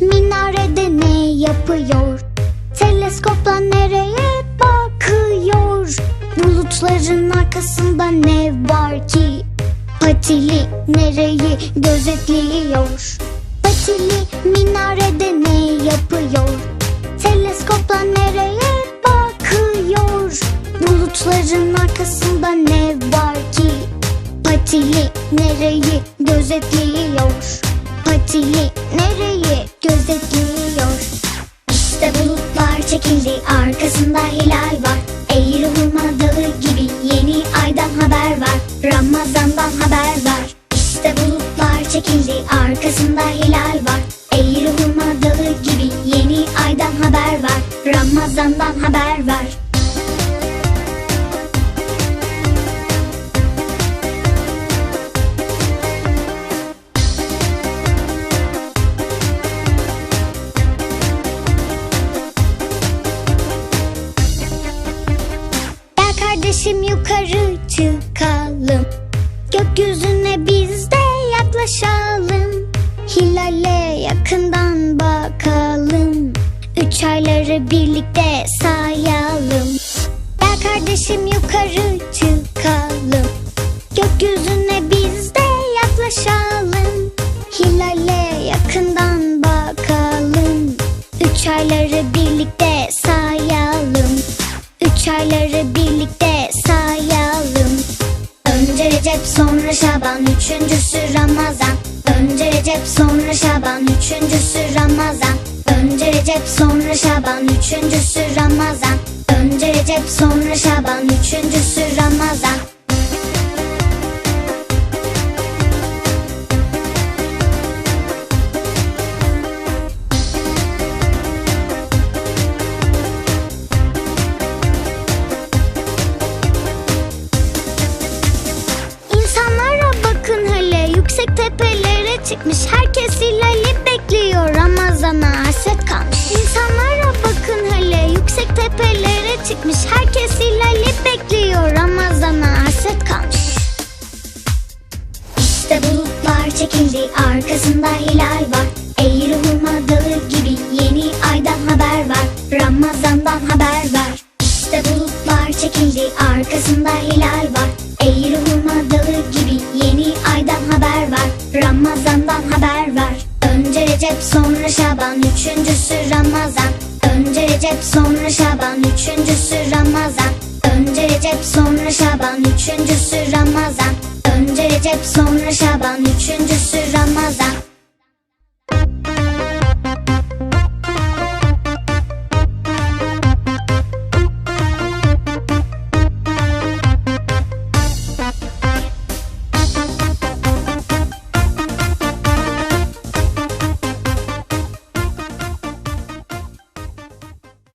Minarede ne yapıyor? Teleskopla nereye bakıyor? Bulutların arkasında ne var ki? Patili nereyi gözetliyor? Patili minarede ne yapıyor? Teleskopla nereye bakıyor? Bulutların arkasında ne var ki? Patili nereyi gözetliyor? Patili nereyi gözetliyor? İşte bulutlar çekildi arkasında hilal var. Eğri hurma dağı gibi yeni aydan haber var. Ramazandan haber var. İşte bulutlar çekildi arkasında hilal var. Eğri hurma dağı gibi yeni aydan haber var. Ramazandan haber var çıkalım. Gökyüzüne biz de yaklaşalım. Hilale yakından bakalım. Üç ayları birlikte sayalım. Gel kardeşim yukarı çıkalım. Gökyüzüne biz de yaklaşalım. Hilale yakından bakalım. Üç ayları birlikte sayalım. Üç ayları birlikte sayalım Önce Recep sonra Şaban. Üçüncüsü Ramazan. Önce Recep sonra Şaban. Üçüncüsü Ramazan. Önce Recep sonra Şaban. Üçüncüsü Ramazan. Önce Recep sonra Şaban. Üçüncüsü Ramazan yüksek tepelere çıkmış. Herkes hilali bekliyor. Ramazan'a hasret kalmış. İnsanlara bakın hele. Yüksek tepelere çıkmış. Herkes hilali bekliyor. Ramazan'a hasret kalmış. İşte bulutlar çekildi arkasında hilal var Recep sonra Şaban üçüncüsü Ramazan. Önce Recep sonra Şaban üçüncüsü Ramazan. Önce Recep sonra Şaban üçüncüsü Ramazan. Önce Recep sonra Şaban üçüncüsü Ramazan